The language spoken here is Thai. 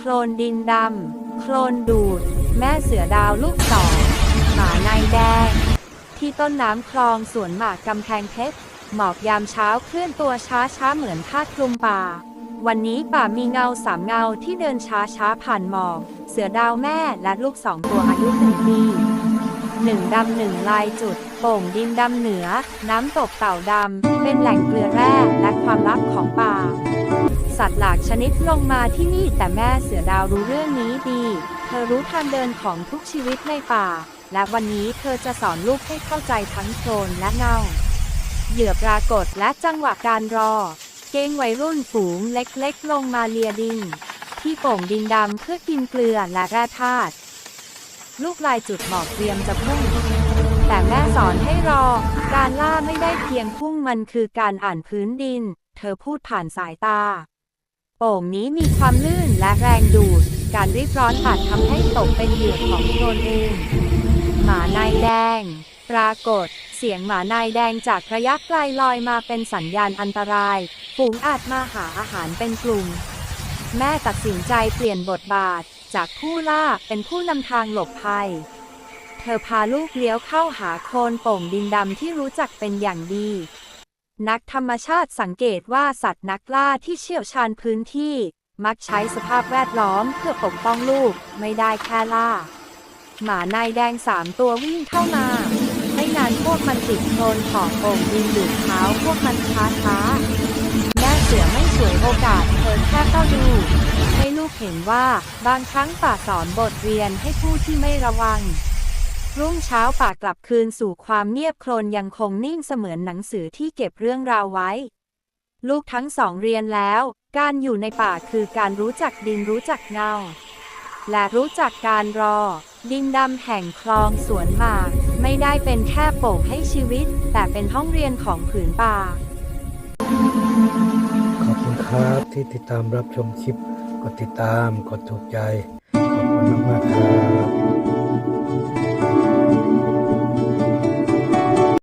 โครนดินดำ โครนดูด แม่เสือดาวลูกสองหมาในแดง ที่ต้นน้ำคลองสวนหมากกำแพงเพชร หมอกยามเช้าเคลื่อนตัวช้าช้าเหมือนผ้าคลุมป่า วันนี้ป่ามีเงาสามเงาที่เดินช้าช้าผ่านหมอก เสือดาวแม่และลูกสองตัวอายุหนึ่งปี หนึ่งดำหนึ่งลายจุด โป่งดินดำเหนือ น้ำตกเต่าดำ เป็นแหล่งเกลือแร่และความลับของป่า สัตว์หลากชนิดลงมาที่นี่แต่แม่เสือดาวรู้เรื่องนี้ดี เธอรู้ทางเดินของทุกชีวิตในป่า และวันนี้เธอจะสอนลูกให้เข้าใจทั้งโคลนและเงา เหยื่อปรากฏและจังหวะการรอ เก้งวัยรุ่นฝูงเล็กๆ ลงมาเลียดินที่โป่งดินดำเพื่อกินเกลือและแร่ธาตุ ลูกลายจุดหมอกเตรียมจะพุ่ง แต่แม่สอนให้รอ การล่าไม่ได้เพียงพุ่งมันคือการอ่านพื้นดิน เธอพูดผ่านสายตา โป่งนี้มีความลื่นและแรงดูด การรีบร้อนอาจทำให้ตกเป็นเหยื่อของโคลนเองหมาในแดง ปรากฏ เสียงหมาในแดงจากระยะไกลลอยมาเป็นสัญญาณอันตรายฝูงอาจมาหาอาหารเป็นกลุ่ม แม่ตัดสินใจเปลี่ยนบทบาทจากผู้ล่าเป็นผู้นำทางหลบภัย เธอพาลูกเลี้ยวเข้าหาโคลนโป่งดินดำที่รู้จักเป็นอย่างดี นักธรรมชาติสังเกตว่าสัตว์นักล่าที่เชี่ยวชาญพื้นที่ มักใช้สภาพแวดล้อมเพื่อปกป้องลูกไม่ได้แค่ล่า หมาในแดงสามตัววิ่งเข้ามา ไม่นานพวกมันติดโคลนขอบโป่งดินดูดเท้าพวกมันช้าช้า เสือไม่ฉวยโอกาสเธอแค่เข้าดู ให้ลูกเห็นว่าบางครั้งป่าสอนบทเรียนให้ผู้ที่ไม่ระวัง รุ่งเช้าป่ากลับคืนสู่ความเงียบโคลนยังคงนิ่งเสมือนหนังสือที่เก็บเรื่องราวไว้ ลูกทั้งสองเรียนแล้ว การอยู่ในป่าคือการรู้จักดินรู้จักเงา และรู้จักการรอ ดินดำแห่งคลองสวนหมากไม่ได้เป็นแค่โป่งให้ชีวิต แต่เป็นห้องเรียนของผืนป่าขอบคุณ ครับที่ติดตามรับชมคลิป กดติดตาม กดถูกใจ ขอบคุณมากๆครับ